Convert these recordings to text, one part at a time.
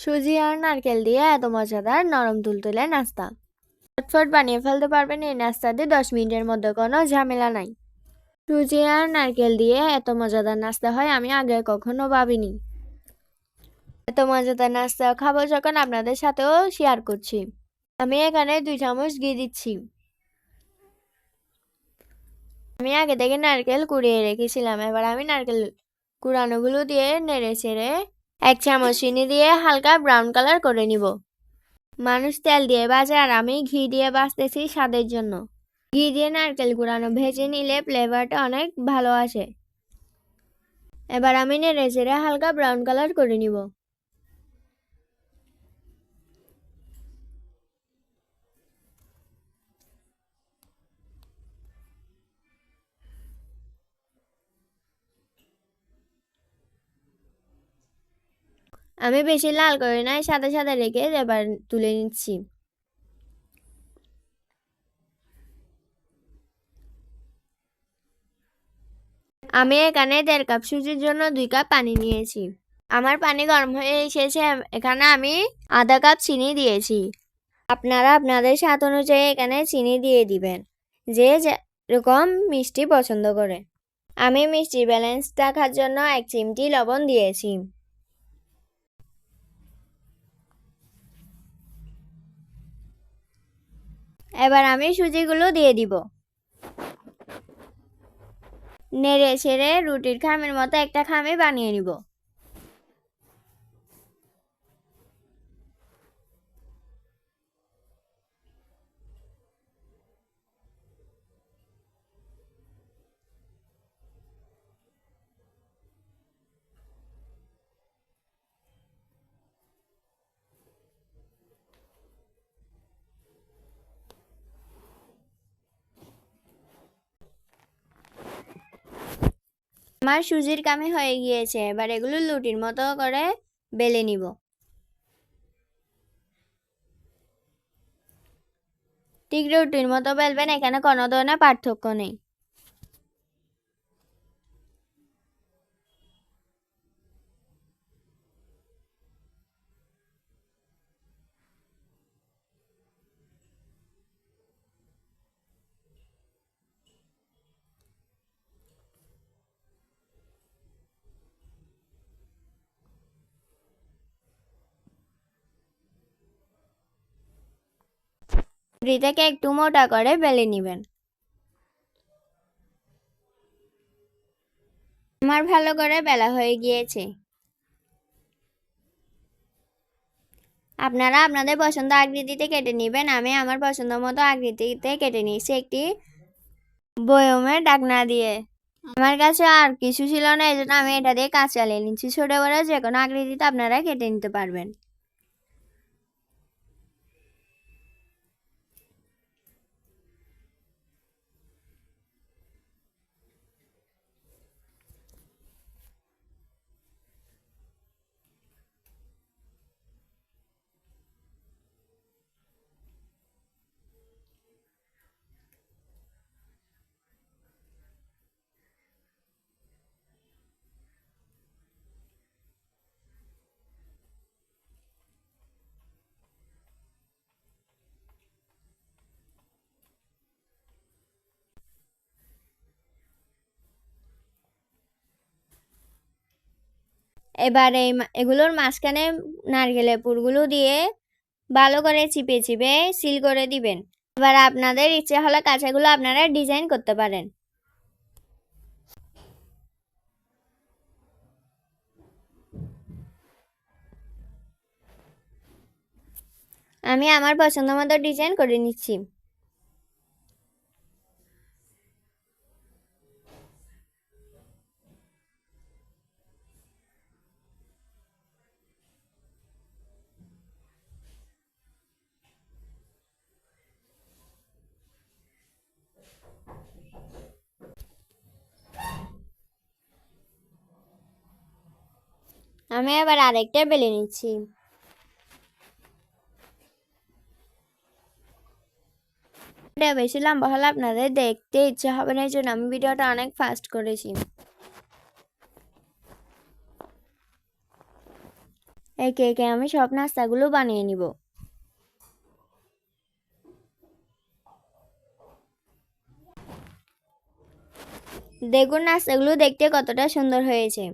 সুজি আর নারকেল দিয়ে এত মজাদার নরম তুলতুলে নাস্তা। ফটফট বানিয়ে ফেলতে পারবেন এই নাস্তা দিয়ে দশ মিনিটের মধ্যে কোনো ঝামেলা নাই। সুজি আর নারকেল দিয়ে এত মজাদার নাস্তা হয় আমি আগে কখনো ভাবিনি। এত মজাদার নাস্তা খাব যখন আপনাদের সাথেও শেয়ার করছি। আমি এখানে দুই চামচ ঘি দিচ্ছি। আমি আগে থেকে নারকেল কুড়িয়ে রেখেছিলাম, এবার আমি নারকেল কুড়ানোগুলো দিয়ে নেড়ে চেড়ে এক চামচ চিনি দিয়ে হালকা ব্রাউন কালার করে নিব। মানুষ তেল দিয়ে বাজে আর আমি ঘি দিয়ে বাঁচতেছি স্বাদের জন্য। ঘি দিয়ে নারকেল কুড়ানো ভেজে নিলে ফ্লেভারটা অনেক ভালো আসে। এবার আমি নেড়ে চেড়ে হালকা ব্রাউন কালার করে নিব। আমি বেশি লাল করে নাই, সাদা সাদা রেখে এবার তুলে নিচ্ছি। আমি এখানে দেড় কাপ সুজির জন্য দুই কাপ পানি নিয়েছি। আমার পানি গরম হয়ে এসেছে, এখানে আমি আধা কাপ চিনি দিয়েছি। আপনারা আপনাদের স্বাদ অনুযায়ী এখানে চিনি দিয়ে দিবেন, যে যেরকম মিষ্টি পছন্দ করে। আমি মিষ্টির ব্যালেন্স রাখার জন্য এক চিমটি লবণ দিয়েছি। এবার আমি সুজিগুলো দিয়ে দিব। নেড়ে ছেড়ে রুটির খামের মতো একটা খামে বানিয়ে নিব। আমার সুজির কামে হয়ে গিয়েছে, এবার এগুলো লুটির মতো করে বেলে নিব। ঠিক রুটির মতো বেলবেন, এখানে কোনো ধরনের পার্থক্য নেই। রুটিটাকে একটু মোটা করে বেলে নেবেন। আমার ভালো করে বেলা হয়ে গিয়েছে। আপনারা আপনাদের পছন্দ আকৃতিতে কেটে নেবেন। আমি আমার পছন্দ মতো আকৃতিতে কেটে নিয়েছি একটি বয়মের ডাকনা দিয়ে। আমার কাছে আর কিছু ছিল না, এই জন্য আমি এটা দিয়ে কাজ চালিয়ে নিচ্ছি। ছোটো বড় যে কোনো আকৃতিতে আপনারা কেটে নিতে পারবেন। এবার এই এগুলোর মাঝখানে নারকেলের পুরগুলো দিয়ে ভালো করে চিপে চিপে সিল করে দিবেন। এবার আপনাদের ইচ্ছে হলে কাঁচাগুলো আপনারা ডিজাইন করতে পারেন। আমি আমার পছন্দ মতো ডিজাইন করে নিচ্ছি। আমি এবার আরেকটা বেলে নিচ্ছি। বেশি লম্বা হলে আপনাদের দেখতে ইচ্ছে হবে না, এই জন্য আমি ভিডিওটা অনেক ফাস্ট করেছি। একে একে আমি সব নাস্তাগুলো বানিয়ে নিব। দেখুন নাস্তাগুলো দেখতে কতটা সুন্দর হয়েছে।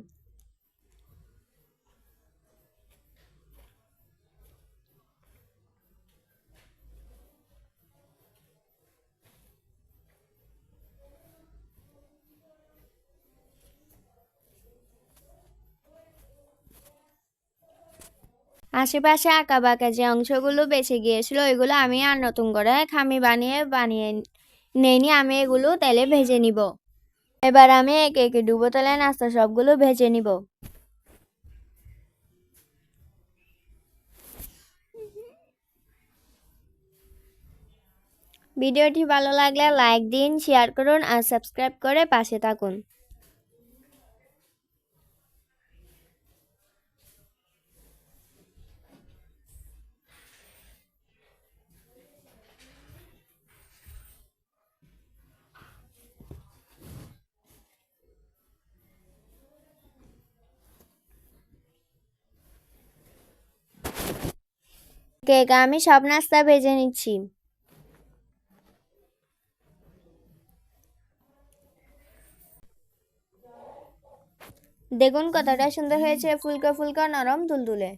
আশেপাশে আঁকা বাঁকা যে অংশগুলো বেঁচে গিয়েছিল, ওইগুলো আমি আর নতুন করে খামি বানিয়ে বানিয়ে নেইনি। আমি এগুলো তেলে ভেজে নিব। এবার আমি একে একে ডুবো তেলে নাস্তা সবগুলো ভেজে নিব। ভিডিওটি ভালো লাগলে লাইক দিন, শেয়ার করুন আর সাবস্ক্রাইব করে পাশে থাকুন। কেক আমি সব নাস্তা ভেজে নিচ্ছি। দেখুন কতটা সুন্দর হয়েছে ফুলকা ফুলকা নরম তুলতুলে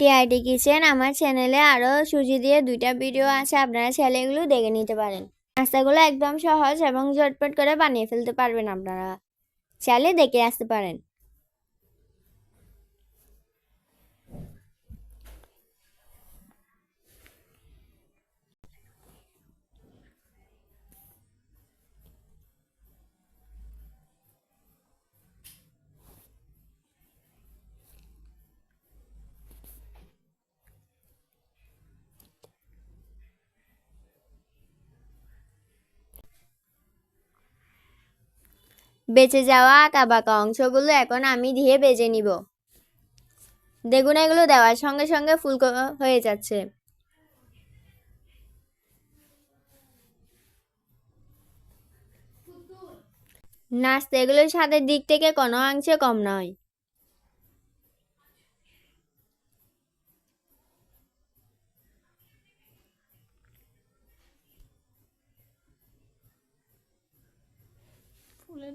টিআইডি কিচেন আমার চ্যানেলে আরও সুজি দিয়ে দুইটা ভিডিও আছে, আপনারা ছেলেগুলো দেখে নিতে পারেন। নাস্তাগুলো একদম সহজ এবং ঝটপট করে বানিয়ে ফেলতে পারবেন আপনারা। চাইলে দেখে আসতে পারেন। বেঁচে যাওয়া আঁকা বাঁকা অংশগুলো এখন আমি দিয়ে বেজে নিব। দেখুন, এগুলো দেওয়ার সঙ্গে সঙ্গে ফুলকো হয়ে যাচ্ছে। নাস্তা এগুলোর স্বাদের দিক থেকে কোনো অংশে কম নয়।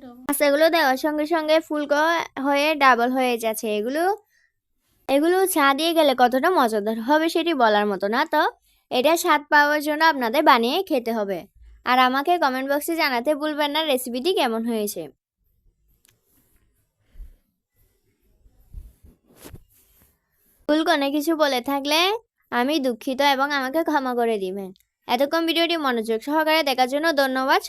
নাস্তাগুলো দেওয়ার সঙ্গে সঙ্গে ফুলকো হয়ে ডাবল হয়ে যাচ্ছে। এগুলো এগুলো চা দিয়ে গেলে কতটা মজাদার? হবে সেটি বলার মতো না তো। এটা স্বাদ পাওয়ার জন্য আপনাদের বানিয়ে খেতে হবে। আর আমাকে কমেন্ট বক্সে জানাতে ভুলবেন না রেসিপিটি কেমন হয়েছে? ভুল কোনো কিছু বলে থাকলে আমি দুঃখিত এবং আমাকে ক্ষমা করে দিবেন। এতক্ষণ ভিডিওটি মনোযোগ সহকারে দেখার জন্য ধন্যবাদ